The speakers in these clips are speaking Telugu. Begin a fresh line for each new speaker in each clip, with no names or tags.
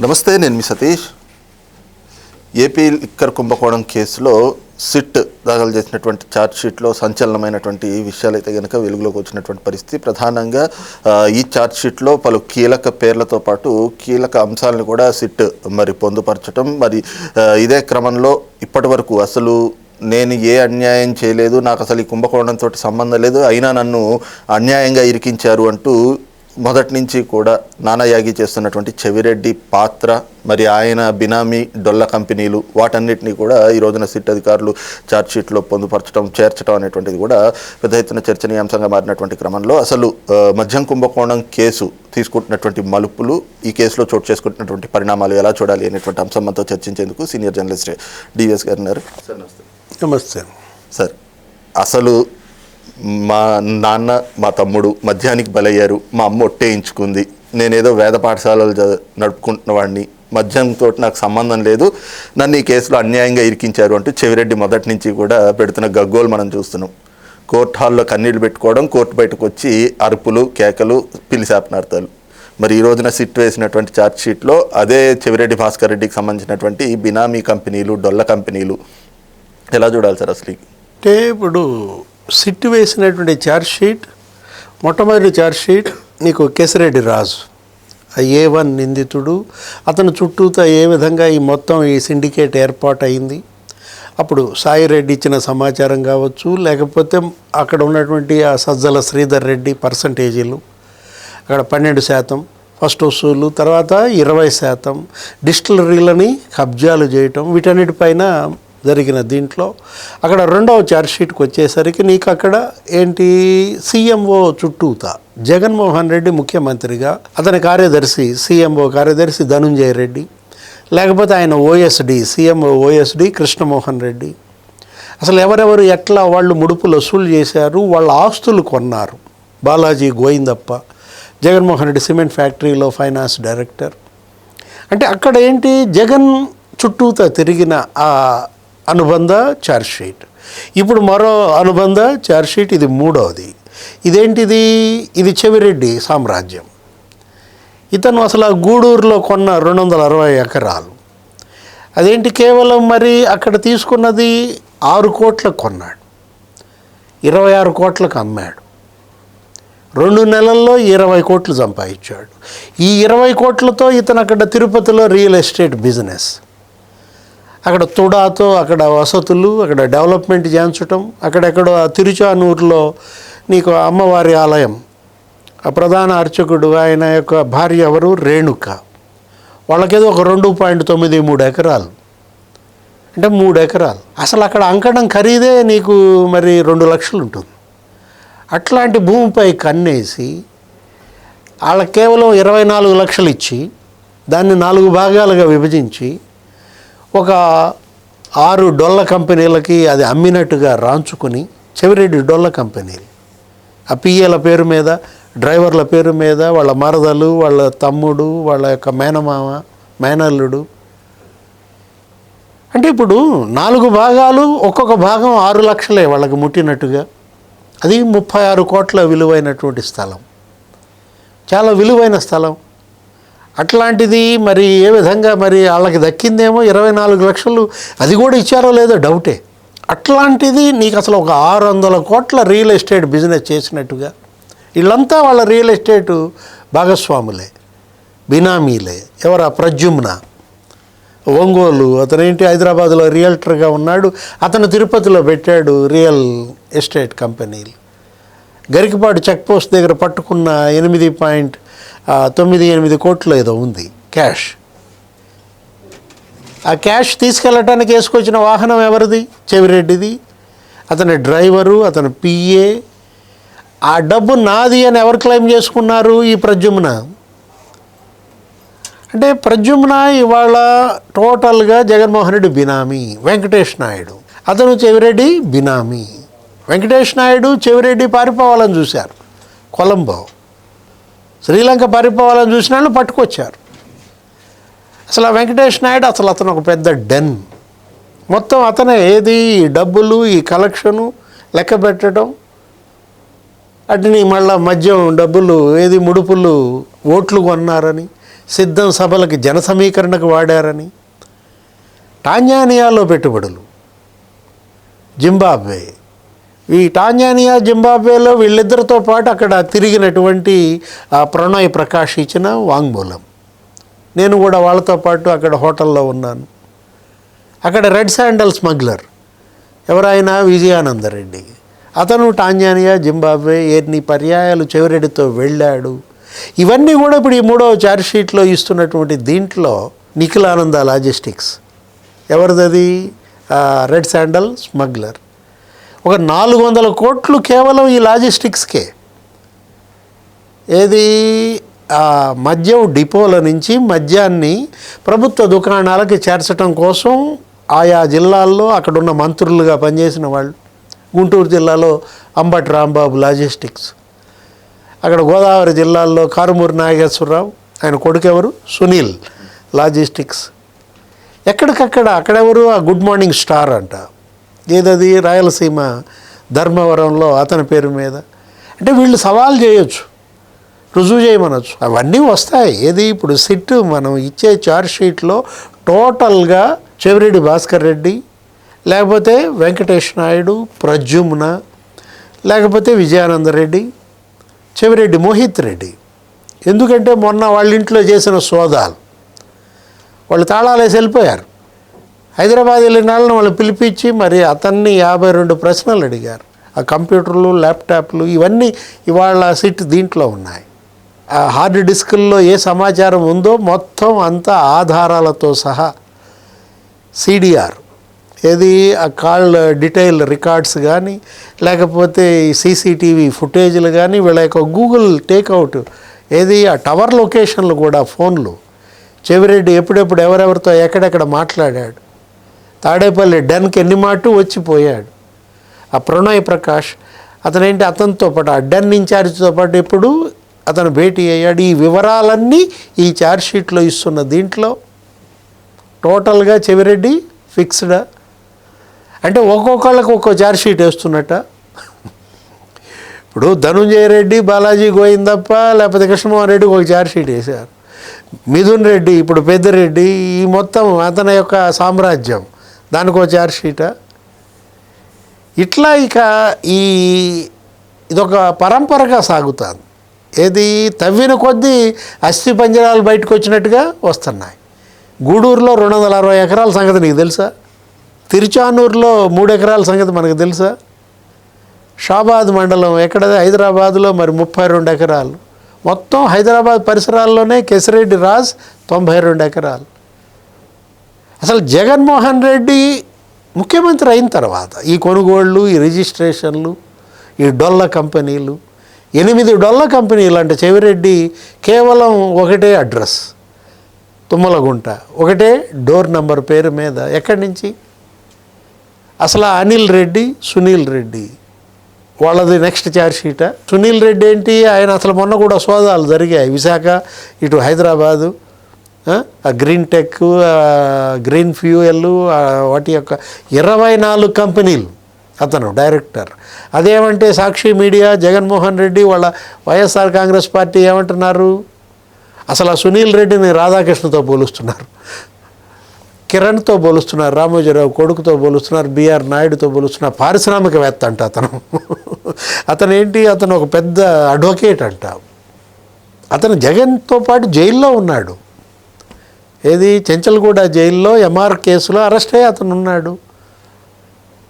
నమస్తే నేను మీ సతీష్. ఏపీ లిక్కర్ కుంభకోణం కేసులో సిట్ దాఖలు చేసినటువంటి ఛార్జ్ షీట్లో సంచలనమైనటువంటి విషయాలు అయితే కనుక వెలుగులోకి వచ్చినటువంటి పరిస్థితి. ప్రధానంగా ఈ ఛార్జ్ షీట్లో పలు కీలక పేర్లతో పాటు కీలక అంశాలను కూడా సిట్ మరి పొందుపరచడం మరి ఇదే క్రమంలో ఇప్పటి వరకు అసలు నేను ఏ అన్యాయం చేయలేదు నాకు అసలు ఈ కుంభకోణంతో సంబంధం లేదు అయినా నన్ను అన్యాయంగా ఇరికించారు అంటూ మొదటి నుంచి కూడా నానాయాగి చేస్తున్నటువంటి చెవిరెడ్డి పాత్ర మరి ఆయన బినామీ డొల్ల కంపెనీలు వాటన్నిటినీ కూడా ఈ రోజున సిట్ అధికారులు ఛార్జ్షీట్లో పొందుపరచడం చేర్చడం అనేటువంటిది కూడా పెద్ద ఎత్తున చర్చనీయాంశంగా మారినటువంటి క్రమంలో అసలు మద్యం కుంభకోణం కేసు తీసుకుంటున్నటువంటి మలుపులు ఈ కేసులో చోటు చేసుకుంటున్నటువంటి పరిణామాలు ఎలా చూడాలి అనేటువంటి అంశం మనతో చర్చించేందుకు సీనియర్ జర్నలిస్ట్ డివిఎస్ గారు ఉన్నారు సార్ నమస్తే.
నమస్తే.
సార్ అసలు మా నాన్న మా తమ్ముడు మద్యానికి బలయ్యారు. మా అమ్మ ఒట్టేయించుకుంది నేనేదో వేద పాఠశాలలు నడుపుకుంటున్న వాడిని మద్యంతో నాకు సంబంధం లేదు. నన్ను ఈ కేసులో అన్యాయంగా ఇరికించారు అంటూ చెవిరెడ్డి మొదటి నుంచి కూడా పెడుతున్న గగ్గోలు మనం చూస్తున్నాం. కోర్టు హాల్లో కన్నీళ్ళు పెట్టుకోవడం కోర్టు బయటకు వచ్చి అరుపులు కేకలు పిలిశాపనార్థాలు మరి ఈ రోజున సిట్ వేసినటువంటి ఛార్జ్షీట్లో అదే చెవిరెడ్డి భాస్కర్ రెడ్డికి సంబంధించినటువంటి బినామీ కంపెనీలు డొల్ల కంపెనీలు. ఎలా చూడాలి సార్ అసలు?
అంటే ఇప్పుడు సిట్ వేసినటువంటి ఛార్జ్ షీట్ మొట్టమొదటి ఛార్జ్ షీట్ నీకు కేసిరెడ్డి రాజు. ఏ వన్ నిందితుడు. అతని చుట్టూతో ఏ విధంగా ఈ మొత్తం ఈ సిండికేట్ ఏర్పాటు అయింది అప్పుడు సాయిరెడ్డి ఇచ్చిన సమాచారం కావచ్చు లేకపోతే అక్కడ ఉన్నటువంటి ఆ సజ్జల శ్రీధర్ రెడ్డి పర్సంటేజీలు. అక్కడ పన్నెండు శాతం ఫస్ట్ వసూలు తర్వాత ఇరవై శాతం డిస్టిలరీలని కబ్జాలు చేయటం వీటన్నిటిపైన జరిగిన దీంట్లో. అక్కడ రెండవ ఛార్జ్షీట్కి వచ్చేసరికి నీకు అక్కడ ఏంటి సీఎంఓ చుట్టూత జగన్మోహన్ రెడ్డి ముఖ్యమంత్రిగా అతని కార్యదర్శి సీఎంఓ కార్యదర్శి ధనుంజయ రెడ్డి లేకపోతే ఆయన OSD CMO OSD Krishnamohan Reddy. అసలు ఎవరెవరు ఎట్లా వాళ్ళు ముడుపులు వసూలు చేశారు వాళ్ళ ఆస్తులు కొన్నారు. బాలాజీ గోయిందప్ప జగన్మోహన్ రెడ్డి సిమెంట్ ఫ్యాక్టరీలో ఫైనాన్స్ డైరెక్టర్. అంటే అక్కడ ఏంటి జగన్ చుట్టూతో తిరిగిన ఆ అనుబంధ ఛార్జ్షీట్ ఇప్పుడు మరో అనుబంధ చార్జ్షీట్ ఇది మూడవది ఇదేంటిది? ఇది చెవిరెడ్డి సామ్రాజ్యం. ఇతను అసలు ఆ గూడూరులో కొన్న రెండు వందల అరవై ఎకరాలు. అదేంటి కేవలం మరి అక్కడ తీసుకున్నది? ఆరు కోట్లకు కొన్నాడు. ఇరవై ఆరు కోట్లకు అమ్మాడు. రెండు నెలల్లో ఇరవై కోట్లు సంపాదించాడు. ఈ ఇరవై కోట్లతో ఇతను అక్కడ తిరుపతిలో రియల్ ఎస్టేట్ బిజినెస్ అక్కడ తుడాతో అక్కడ వసతులు అక్కడ డెవలప్మెంట్ చేయించటం అక్కడెక్కడ తిరుచానూరులో నీకు అమ్మవారి ఆలయం. ఆ ప్రధాన అర్చకుడు ఆయన యొక్క భార్య ఎవరు? రేణుక. వాళ్ళకేదో ఒక రెండు పాయింట్ తొమ్మిది మూడు ఎకరాలు. అంటే మూడు ఎకరాలు. అసలు అక్కడ అంకణం ఖరీదే నీకు మరి రెండు లక్షలు ఉంటుంది అట్లాంటి భూమిపై కన్నేసి వాళ్ళకి కేవలం ఇరవై నాలుగు లక్షలు ఇచ్చి దాన్ని నాలుగు భాగాలుగా విభజించి ఒక ఆరు డొల్ల కంపెనీలకి అది అమ్మినట్టుగా రాంచుకొని చెవిరెడ్డి డొల్ల కంపెనీలు ఆ పిఏల పేరు మీద డ్రైవర్ల పేరు మీద వాళ్ళ మరదలు వాళ్ళ తమ్ముడు వాళ్ళ యొక్క మేనమామ మేనల్లుడు. అంటే ఇప్పుడు నాలుగు భాగాలు ఒక్కొక్క భాగం ఆరు లక్షలే వాళ్ళకి ముట్టినట్టుగా. అది ముప్పై ఆరు కోట్ల విలువైనటువంటి స్థలం. చాలా విలువైన స్థలం. అట్లాంటిది మరి ఏ విధంగా మరి వాళ్ళకి దక్కిందేమో ఇరవై నాలుగు లక్షలు అది కూడా ఇచ్చారో లేదో డౌటే. అట్లాంటిది నీకు అసలు ఒక ఆరు వందల కోట్ల రియల్ ఎస్టేట్ బిజినెస్ చేసినట్టుగా వీళ్ళంతా వాళ్ళ రియల్ ఎస్టేటు భాగస్వాములే బినామీలే. ఎవరా? ప్రజుమ్న ఒంగోలు అతనేంటి? హైదరాబాద్లో రియల్టర్గా ఉన్నాడు. అతను తిరుపతిలో పెట్టాడు రియల్ ఎస్టేట్ కంపెనీలు. గరికపాడు చెక్ పోస్ట్ దగ్గర పట్టుకున్న ఎనిమిది పాయింట్ తొమ్మిది ఎనిమిది కోట్లు ఏదో ఉంది క్యాష్. ఆ క్యాష్ తీసుకెళ్ళటానికి వేసుకొచ్చిన వాహనం ఎవరిది? చెవిరెడ్డిది. అతని డ్రైవరు అతని పిఏ ఆ డబ్బు నాది అని ఎవరు క్లెయిమ్ చేసుకున్నారు ఈ ప్రద్యుమ్న? అంటే ప్రద్యుమ్న ఇవాళ టోటల్గా జగన్మోహన్ రెడ్డి బినామీ వెంకటేష్ నాయుడు. అతను చెవిరెడ్డి బినామీ. వెంకటేష్ నాయుడు చెవిరెడ్డి పారిపోవాలని చూశారు. కొలంబో. శ్రీలంక పారిపోవాలని చూసిన వాళ్ళు పట్టుకొచ్చారు. అసలు ఆ వెంకటేష్ నాయుడు అసలు అతను ఒక పెద్ద డెన్. మొత్తం అతనే ఏది ఈ డబ్బులు ఈ కలెక్షను లెక్క పెట్టడం అటుని మళ్ళా మద్యం డబ్బులు ఏది ముడుపులు ఓట్లు కొన్నారని సిద్ధం సభలకి జన సమీకరణకు వాడారని టాంజానియాలో పెట్టుబడులు జింబాబ్వే. ఈ టాంజానియా జింబాబ్వేలో వీళ్ళిద్దరితో పాటు అక్కడ తిరిగినటువంటి ప్రణయ్ ప్రకాష్ ఇచ్చిన వాంగ్మూలం. నేను కూడా వాళ్ళతో పాటు అక్కడ హోటల్లో ఉన్నాను. అక్కడ రెడ్ శాండల్ స్మగ్లర్. ఎవరైనా విజయానందరెడ్డి అతను టాంజానియా జింబాబ్వే ఎన్ని పర్యాయాలు చెవిరెడ్డితో వెళ్ళాడు. ఇవన్నీ కూడా ఇప్పుడు ఈ మూడవ చార్జ్షీట్లో ఇస్తున్నటువంటి దీంట్లో Nikhilananda logistics. ఎవరిదది? Red sandal smuggler. ఒక నాలుగు వందల కోట్లు కేవలం ఈ లాజిస్టిక్స్కే. ఏది? మద్యం డిపోల నుంచి మద్యాన్ని ప్రభుత్వ దుకాణాలకి చేర్చడం కోసం ఆయా జిల్లాల్లో అక్కడున్న మంత్రులుగా పనిచేసిన వాళ్ళు. గుంటూరు జిల్లాలో అంబటి రాంబాబు లాజిస్టిక్స్. అక్కడ గోదావరి జిల్లాల్లో కారుమూరి నాగేశ్వరరావు ఆయన కొడుకు ఎవరు సునీల్ లాజిస్టిక్స్. ఎక్కడికక్కడ అక్కడెవరు? ఆ గుడ్ మార్నింగ్ స్టార్ అంట. ఏదది? రాయలసీమ ధర్మవరంలో అతని పేరు మీద. అంటే వీళ్ళు సవాల్ చేయొచ్చు. రుజువు చేయమనొచ్చు. అవన్నీ వస్తాయి. ఏది? ఇప్పుడు సిట్ మనం ఇచ్చే చార్జ్ షీట్లో టోటల్గా చెవిరెడ్డి భాస్కర్ రెడ్డి లేకపోతే వెంకటేష్ నాయుడు ప్రజుమ్న లేకపోతే విజయానంద రెడ్డి చెవిరెడ్డి మోహిత్ రెడ్డి. ఎందుకంటే మొన్న వాళ్ళ ఇంట్లో చేసిన సోదాలు. వాళ్ళు తాళాలు వేసి వెళ్ళిపోయారు. హైదరాబాద్ వెళ్ళిన వాళ్ళని వాళ్ళు పిలిపించి మరి అతన్ని యాభై రెండు ప్రశ్నలు అడిగారు. ఆ కంప్యూటర్లు ల్యాప్టాప్లు ఇవన్నీ ఇవాళ సిట్ దీంట్లో ఉన్నాయి. ఆ హార్డ్ డిస్కుల్లో ఏ సమాచారం ఉందో మొత్తం అంతా ఆధారాలతో సహా సిడిఆర్. ఏది ఆ కాల్ డీటెయిల్ రికార్డ్స్ కానీ లేకపోతే సీసీటీవీ ఫుటేజ్లు కానీ వీళ్ళ యొక్క గూగుల్ టేక్అవుట్ ఏది ఆ టవర్ లొకేషన్లు కూడా ఫోన్లు. చెవిరెడ్డి ఎప్పుడెప్పుడు ఎవరెవరితో ఎక్కడెక్కడ మాట్లాడాడు. తాడేపల్లి డెన్కి ఎన్ని మాటు వచ్చిపోయాడు ఆ ప్రణయ్ ప్రకాష్ అతనేంటి అతనితో పాటు ఆ డెన్ ఇన్ఛార్జ్తో పాటు ఎప్పుడు అతను భేటీ అయ్యాడు? ఈ వివరాలన్నీ ఈ ఛార్జ్షీట్లో ఇస్తున్న దీంట్లో. టోటల్గా చెవిరెడ్డి ఫిక్స్డా? అంటే ఒక్కొక్కళ్ళకి ఒక్కో ఛార్జ్షీట్ వేస్తున్నట్ట. ఇప్పుడు ధనుంజయ రెడ్డి బాలాజీ గోయిందప్ప లేకపోతే కృష్ణమోహన్ రెడ్డి ఒక ఛార్జ్షీట్ వేశారు. మిథున్ రెడ్డి ఇప్పుడు పెద్దిరెడ్డి ఈ మొత్తం అతని యొక్క సామ్రాజ్యం. దానికి ఒక షీటా ఇట్లా ఇక ఈ ఇదొక పరంపరగా సాగుతుంది. ఏది తవ్విన కొద్దీ అస్థి పంజరాలు బయటకు వచ్చినట్టుగా వస్తున్నాయి. గూడూరులో రెండు వందల అరవై ఎకరాల సంగతి నీకు తెలుసా? తిరుచానూరులో మూడు ఎకరాల సంగతి మనకు తెలుసా? షాబాద్ మండలం ఎక్కడది? హైదరాబాద్లో మరి ముప్పై రెండు ఎకరాలు. మొత్తం హైదరాబాద్ పరిసరాల్లోనే కెసిరెడ్డి రాజ్ తొంభై రెండు ఎకరాలు. అసలు జగన్మోహన్ రెడ్డి ముఖ్యమంత్రి అయిన తర్వాత ఈ కొనుగోళ్ళు ఈ రిజిస్ట్రేషన్లు ఈ డొల్ల కంపెనీలు ఎనిమిది డొల్ల కంపెనీలు అంటే చెవిరెడ్డి కేవలం ఒకటే అడ్రస్ తుమ్మలగుంట. ఒకటే డోర్ నంబర్ పేరు మీద. ఎక్కడి నుంచి? అసలు అనిల్ రెడ్డి సునీల్ రెడ్డి. వాళ్ళది నెక్స్ట్ ఛార్జ్షీటా సునీల్ రెడ్డి ఏంటి? ఆయన అసలు మొన్న కూడా సోదాలు జరిగాయి. విశాఖ ఇటు హైదరాబాదు ఆ, గ్రీన్ టెక్ గ్రీన్ ఫ్యూయల్ వాటి యొక్క ఇరవై నాలుగు కంపెనీలు అతను డైరెక్టర్. అదేమంటే సాక్షి మీడియా జగన్మోహన్ రెడ్డి వాళ్ళ వైఎస్ఆర్ కాంగ్రెస్ పార్టీ ఏమంటున్నారు? అసలు ఆ సునీల్ రెడ్డిని రాధాకృష్ణతో పోలుస్తున్నారు. కిరణ్తో పోలుస్తున్నారు రామోజీరావు కొడుకుతో పోలుస్తున్నారు బీఆర్ నాయుడుతో పోలుస్తున్నారు. పారిశ్రామికవేత్త అంట అతను. అతను ఏంటి అతను ఒక పెద్ద అడ్వకేట్ అంట. అతను జగన్తో పాటు జైల్లో ఉన్నాడు. ఏది? చెంచల్గూడ జైల్లో ఎంఆర్ కేసులో అరెస్ట్ అయ్యి అతను ఉన్నాడు.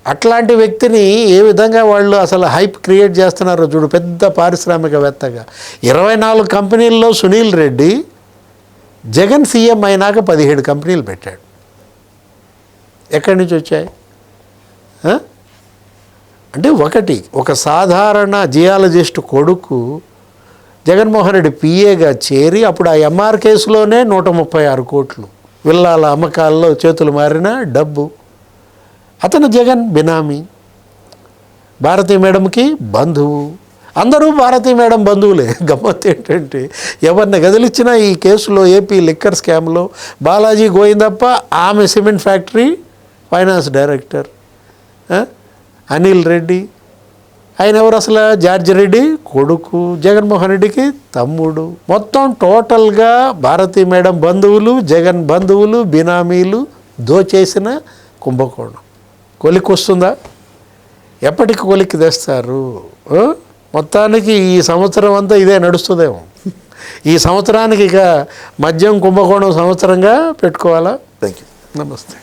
అట్లాంటి వ్యక్తిని ఏ విధంగా వాళ్ళు అసలు హైప్ క్రియేట్ చేస్తున్నారో చూడు పెద్ద పారిశ్రామికవేత్తగా. ఇరవై నాలుగు కంపెనీల్లో సునీల్ రెడ్డి జగన్ సీఎం అయినాక పదిహేడు కంపెనీలు పెట్టాడు. ఎక్కడి నుంచి వచ్చాయి? అంటే ఒకటి ఒక సాధారణ జియాలజిస్ట్ కొడుకు జగన్మోహన్ రెడ్డి పిఏగా చేరి అప్పుడు ఆ ఎంఆర్ కేసులోనే నూట ముప్పై ఆరు కోట్లు. విల్లాల అమ్మకాల్లో చేతులు మారిన డబ్బు. అతను జగన్ బినామీ. భారతీ మేడంకి బంధువు. అందరూ భారతీ మేడం బంధువులే. గమ్మత్ ఏంటంటే ఎవరిని గదిలిచ్చినా ఈ కేసులో ఏపీ లిక్కర్ స్కామ్లో బాలాజీ గోయిందప్ప ఆమె cement factory finance director. Anil Reddy ఆయన ఎవరు అసలు? జార్జ్ రెడ్డి కొడుకు జగన్మోహన్ రెడ్డికి తమ్ముడు. మొత్తం టోటల్గా భారతీ మేడం బంధువులు జగన్ బంధువులు బినామీలు దోచేసిన కుంభకోణం. కొలికి వస్తుందా? ఎప్పటికి కొలిక్కి తెస్తారు? మొత్తానికి ఈ సంవత్సరం అంతా ఇదే నడుస్తుందేమో. ఈ సంవత్సరానికి ఇక మద్యం కుంభకోణం సంవత్సరంగా పెట్టుకోవాలా?
థ్యాంక్ యూ
నమస్తే.